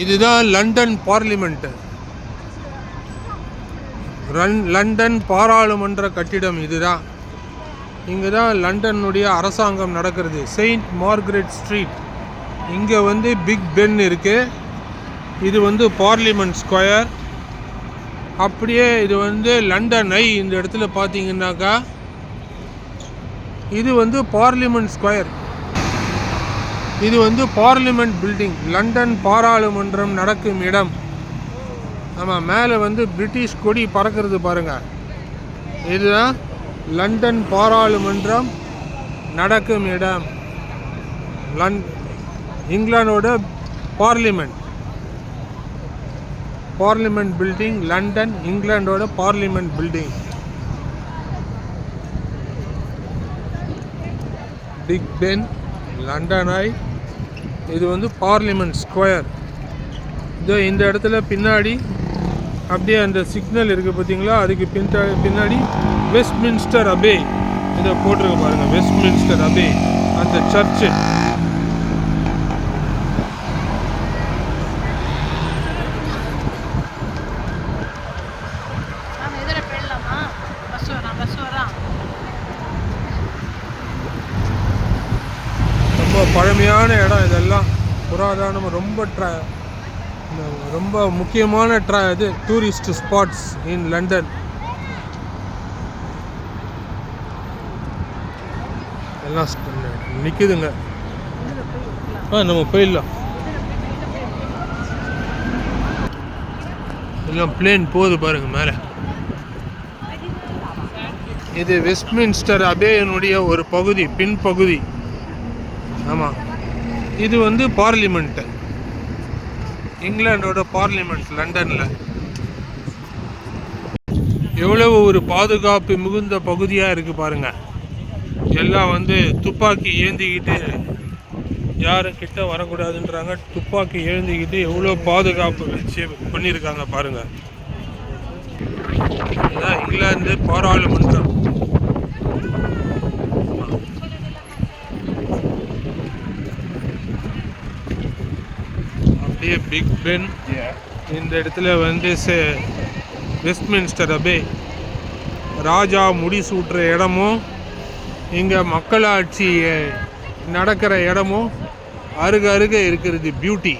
இதுதான் London parliament. Run London பாராளுமன்ற கட்டிடம் இதுதான். இங்கே தான் லண்டனுடைய அரசாங்கம் நடக்கிறது. Saint Margaret Street. இங்கே வந்து பிக் பென் இருக்குது இது வந்து பார்லிமெண்ட் ஸ்கொயர். அப்படியே இது வந்து லண்டன் ஐ இந்த இடத்துல பார்த்தீங்கன்னாக்கா இது வந்து பார்லிமெண்ட் ஸ்கொயர். இது வந்து பார்லிமெண்ட் பில்டிங். லண்டன் பாராளுமன்றம் நடக்கும் இடம். ஆமாம் மேலே வந்து பிரிட்டிஷ் கொடி பறக்கிறது பாருங்கள் இதுதான் லண்டன் பாராளுமன்றம் நடக்கும் இடம். லன் இங்கிலாந்தோட parliament. Parliament building London இங்கிலாண்டோட parliament building. Big Ben London Eye இது வந்து பார்லிமெண்ட் ஸ்கொயர். இதோ இந்த இடத்துல பின்னாடி அப்படியே அந்த சிக்னல் இருக்குது பார்த்தீங்களா? அதுக்கு பின்ன பின்னாடி வெஸ்ட்மின்ஸ்டர் அபே இதை போட்டிருக்க பாருங்க வெஸ்ட்மின்ஸ்டர் அபே அந்த சர்ச்சு. ரொம்ப பழமையான இடம் இதெல்லாம். புராதனம் ரொம்ப ட்ரா இந்த ரொம்ப முக்கியமான ட்ரா இது டூரிஸ்ட் ஸ்பாட்ஸ் இன் லண்டன் எல்லாம் நிற்குதுங்க ஆ நம்ம போயிடலாம். எல்லாம் பிளேன் போகுது பாருங்க மேலே. இது வெஸ்ட்மின்ஸ்டர் அபேயனுடைய ஒரு பகுதி பின்பகுதி ஆமாம் இது வந்து பார்லிமெண்ட்டு இங்கிலாண்டோட பார்லிமெண்ட் லண்டனில். எவ்வளவு ஒரு பாதுகாப்பு மிகுந்த பகுதியாக இருக்குது பாருங்கள் எல்லாம் வந்து துப்பாக்கி ஏந்திக்கிட்டு யாரும் கிட்ட வரக்கூடாதுன்றாங்க. துப்பாக்கி எழுந்திக்கிட்டு எவ்வளோ பாதுகாப்பு வச்சு பண்ணியிருக்காங்க பாருங்கள் இங்கிலாந்து பாராளுமன்றம். அப்படியே பிக் பென் இந்த இடத்துல வந்து செ- வெஸ்ட்மின்ஸ்டர் அபே ராஜா முடிசூட்டுற இடமும் இங்கே மக்களாட்சி நடக்கிற இடமும் அருக அருக இருக்கிறது பியூட்டி